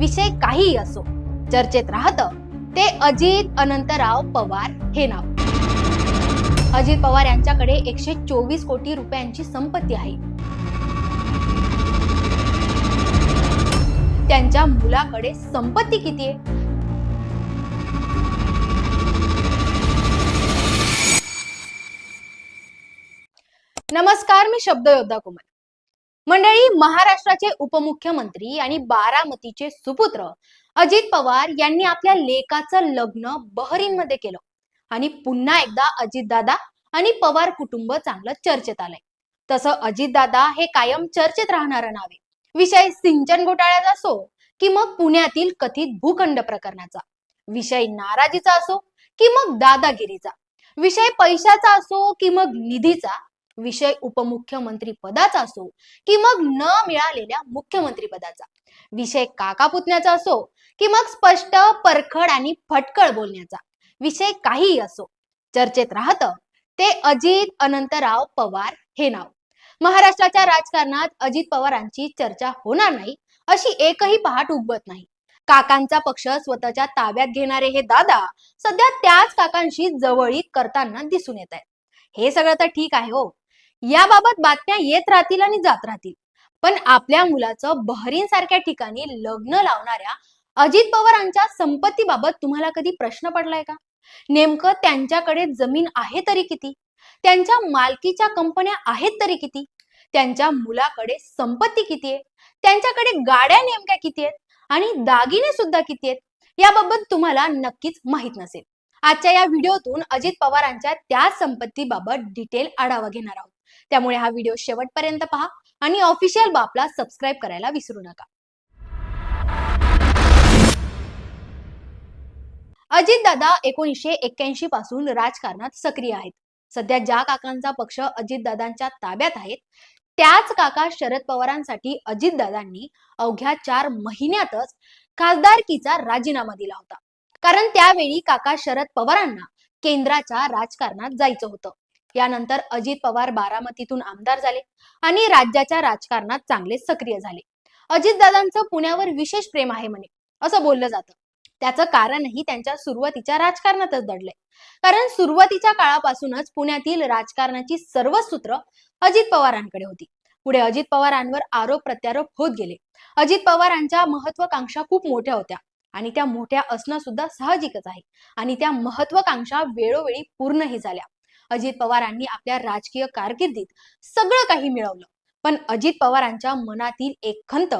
विषय काहीही असो चर्चेत राहतं ते अजित अनंतराव पवार हे नाव. अजित पवार यांच्याकडे एकशे चोवीस कोटी रुपयांची संपत्ती आहे. त्यांच्या मुलाकडे संपत्ती किती आहे? नमस्कार मी शब्द योद्धा कुमार. मंडळी महाराष्ट्राचे उपमुख्यमंत्री आणि बारामतीचे सुपुत्र अजित पवार यांनी आपल्या लेकाचं लग्न बहरीनमध्ये केलं. आणि पुन्हा एकदा अजितदादा आणि पवार कुटुंब चांगलं चर्चेत आलंय. तसं अजितदादा हे कायम चर्चेत राहणारं नावे. विषय सिंचन घोटाळ्याचा असो की मग पुण्यातील कथित भूखंड प्रकरणाचा. विषय नाराजीचा असो की मग दादागिरीचा. विषय पैशाचा असो की मग निधीचा. विषय उपमुख्यमंत्री पदाचा असो की मग न मिळालेल्या मुख्यमंत्री पदाचा. विषय काका पुतण्याचा असो की मग स्पष्ट परखड आणि फटकळ बोलण्याचा. विषय काहीही असो चर्चेत राहतं ते अजित अनंतराव पवार हे नाव. महाराष्ट्राच्या राजकारणात अजित पवारांची चर्चा होणार नाही अशी एकही पहाट उगवत नाही. काकांचा पक्ष स्वतःच्या ताब्यात घेणारे हे दादा सध्या त्याच काकांशी जवळीक करताना दिसून येत आहेत. हे सगळं तर ठीक आहे हो याबाबत बातम्या येत राहतील आणि जात राहतील. पण आपल्या मुलाचं बहरीन सारख्या ठिकाणी लग्न लावणाऱ्या अजित पवारांच्या संपत्तीबाबत तुम्हाला कधी प्रश्न पडलाय का? नेमकं त्यांच्याकडे जमीन आहे तरी किती? त्यांच्या मालकीच्या कंपन्या आहेत तरी किती? त्यांच्या मुलाकडे संपत्ती किती आहे? त्यांच्याकडे गाड्या नेमक्या किती आहेत? आणि दागिने सुद्धा किती आहेत? याबाबत तुम्हाला नक्कीच माहीत नसेल. आजच्या या व्हिडिओतून अजित पवारांच्या त्या संपत्तीबाबत डिटेल आढावा घेणार आहोत. त्यामुळे हा व्हिडिओ शेवटपर्यंत पहा आणि ऑफिशियल बापला सबस्क्राईब करायला विसरू नका. अजितदादा एकोणीसशे एक्क्याऐंशी पासून राजकारणात सक्रिय आहेत. सध्या ज्या काकांचा पक्ष अजितदादांच्या ताब्यात आहेत त्याच काका शरद पवारांसाठी अजितदादांनी अवघ्या चार महिन्यातच खासदारकीचा राजीनामा दिला होता. कारण त्यावेळी काका शरद पवारांना केंद्राच्या राजकारणात जायचं होतं. यानंतर अजित पवार बारामतीतून आमदार झाले आणि राज्याच्या राजकारणात चांगले सक्रिय झाले. अजितदादांचं पुण्यावर विशेष प्रेम आहे म्हणे असं बोललं जातं. त्याचं कारणही त्यांच्या सुरुवातीच्या राजकारणातच दडलंय. कारण सुरुवातीच्या काळापासूनच पुण्यातील राजकारणाची सर्व सूत्र अजित पवारांकडे होती. पुढे अजित पवारांवर आरोप प्रत्यारोप होत गेले. अजित पवारांच्या महत्वाकांक्षा खूप मोठ्या होत्या आणि त्या मोठ्या असणं सुद्धा साहजिकच आहे. आणि त्या महत्वाकांक्षा वेळोवेळी पूर्णही झाल्या. अजित पवारांनी आपल्या राजकीय कारकिर्दीत सगळं काही मिळवलं. पण अजित पवारांच्या मनातील एक खंत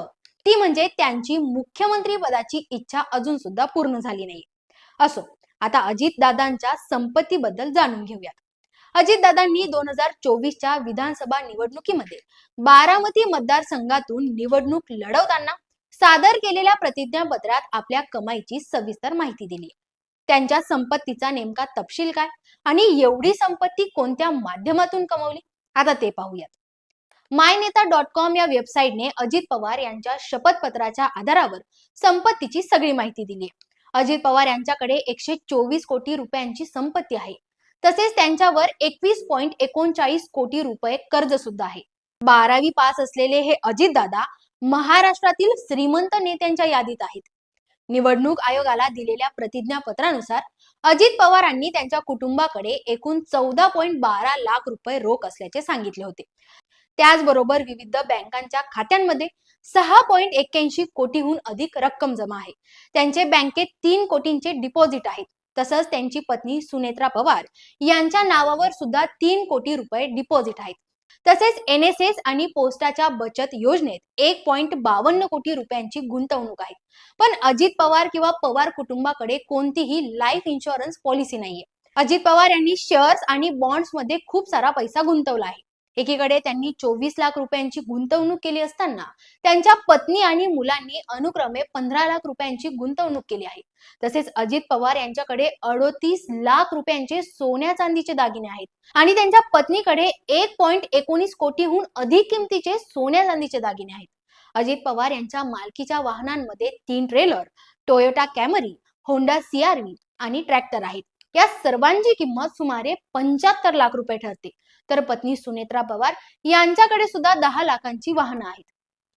ती म्हणजे त्यांची मुख्यमंत्री पदाची इच्छा अजून सुद्धा पूर्ण झाली नाही. असो आता अजित दादांच्या संपत्तीबद्दल जाणून घेऊयात. अजितदादांनी दोन हजार चोवीसच्या विधानसभा निवडणुकीमध्ये बारामती मतदारसंघातून निवडणूक लढवताना सादर केलेल्या प्रतिज्ञापत्रात आपल्या कमाईची सविस्तर माहिती दिली. त्यांच्या संपत्तीचा नेमका तपशील काय? आणि एवढी संपत्ती कोणत्या माध्यमातून कमवली? आता ते पाहूयात. माय नेता डॉट कॉम या वेबसाईटने अजित पवार यांच्या शपथपत्राच्या आधारावर संपत्तीची सगळी माहिती दिली अजित पवार यांच्याकडे एकशे चोवीस कोटी रुपयांची संपत्ती आहे. तसेच त्यांच्यावर एकवीस पॉइंट एकोणचाळीस कोटी रुपये कर्ज सुद्धा आहे. बारावी पास असलेले हे अजितदादा महाराष्ट्रातील श्रीमंत नेत्यांच्या यादीत आहेत. निवडणूक आयोगाला दिलेल्या प्रतिज्ञापत्रानुसार अजित पवारांनी त्यांच्या कुटुंबाकडे एकूण चौदा पॉईंट बारा लाख रुपये रोख असल्याचे सांगितले होते. त्याचबरोबर विविध बँकांच्या खात्यांमध्ये सहा पॉईंट एक्क्याऐंशी कोटीहून अधिक रक्कम जमा आहे. त्यांचे बँकेत तीन कोटींचे डिपॉझिट आहेत. तसंच त्यांची पत्नी सुनेत्रा पवार यांच्या नावावर सुद्धा तीन कोटी रुपये डिपॉझिट आहेत. तसेच एन एस एस आणि पोस्टाच्या बचत योजनेत एक पॉइंट बावन्न कोटी रुपयांची गुंतवणूक आहे. पण अजित पवार किंवा पवार कुटुंबाकडे कोणतीही लाईफ इन्शुरन्स पॉलिसी नाहीये. अजित पवार यांनी शेअर्स आणि बॉन्ड्समध्ये खूप सारा पैसा गुंतवला आहे. एकीकडे त्यांनी चोवीस लाख रुपयांची गुंतवणूक केली असताना त्यांच्या पत्नी आणि मुलांनी अनुक्रमे पंधरा लाख रुपयांची गुंतवणूक केली आहे. तसेच अजित पवार यांच्याकडे अडोतीस लाख रुपयांचे सोन्या चांदीचे दागिने आहेत. आणि त्यांच्या पत्नीकडे एक पॉइंट एकोणीस कोटीहून अधिक किमतीचे सोन्या चांदीचे दागिने आहेत. अजित पवार यांच्या मालकीच्या वाहनांमध्ये तीन trailer Toyota Camry Honda CRV आणि ट्रॅक्टर आहेत. या सर्वांची किंमत सुमारे पंच्याहत्तर लाख रुपये ठरते. तर पत्नी सुनेत्रा पवार यांच्याकडे सुद्धा दहा लाखांची वाहनं आहेत.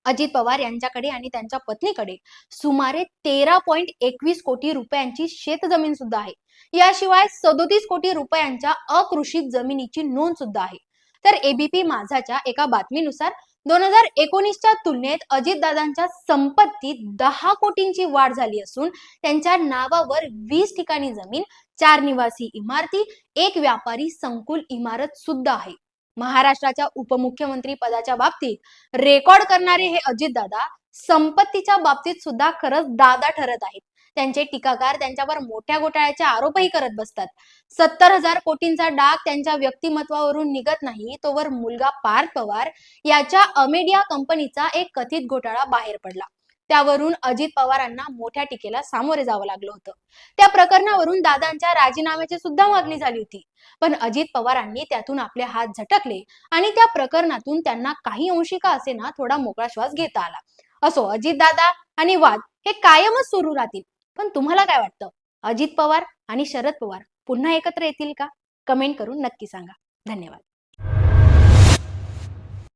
अजित पवार यांच्याकडे आणि त्यांच्या पत्नीकडे सुमारे तेरा पॉइंट एकवीस कोटी रुपयांची शेतजमीन सुद्धा आहे. याशिवाय सदोतीस कोटी रुपयांच्या अकृषित जमिनीची नोंद सुद्धा आहे. तर एबीपी माझाच्या एका बातमीनुसार दोन हजार एकोणीसच्या तुलनेत अजितदादांच्या संपत्तीत दहा कोटींची वाढ झाली असून त्यांच्या नावावर वीस ठिकाणी जमीन चार निवासी इमारती एक व्यापारी संकुल इमारत सुद्धा आहे. महाराष्ट्राच्या उपमुख्यमंत्री पदाच्या बाबतीत रेकॉर्ड करणारे हे अजितदादा संपत्तीच्या बाबतीत सुद्धा खरंच दादा ठरत आहेत. त्यांचे टीकाकार त्यांच्यावर मोठ्या घोटाळ्याचे आरोपही करत बसतात. सत्तर हजार कोटींचा डाग त्यांच्या व्यक्तिमत्वावरून निघत नाही तोवर मुलगा पार्थ पवार याच्या अमेडिया कंपनीचा एक कथित घोटाळा बाहेर पडला. त्यावरून अजित पवारांना मोठ्या टीकेला सामोरे जावं लागलं होतं. त्या प्रकरणावरून दादांच्या राजीनाम्याची सुद्धा मागणी झाली होती. पण अजित पवारांनी त्यातून आपले हात झटकले आणि त्या प्रकरणातून त्यांना काही अंशिका असे ना थोडा मोकळा श्वास घेता आला. असो अजित दादा आणि वाद हे कायमच सुरू राहतील. पण तुम्हाला काय वाटतं? अजित पवार आणि शरद पवार पुन्हा एकत्र येतील का? कमेंट करून नक्की सांगा. धन्यवाद.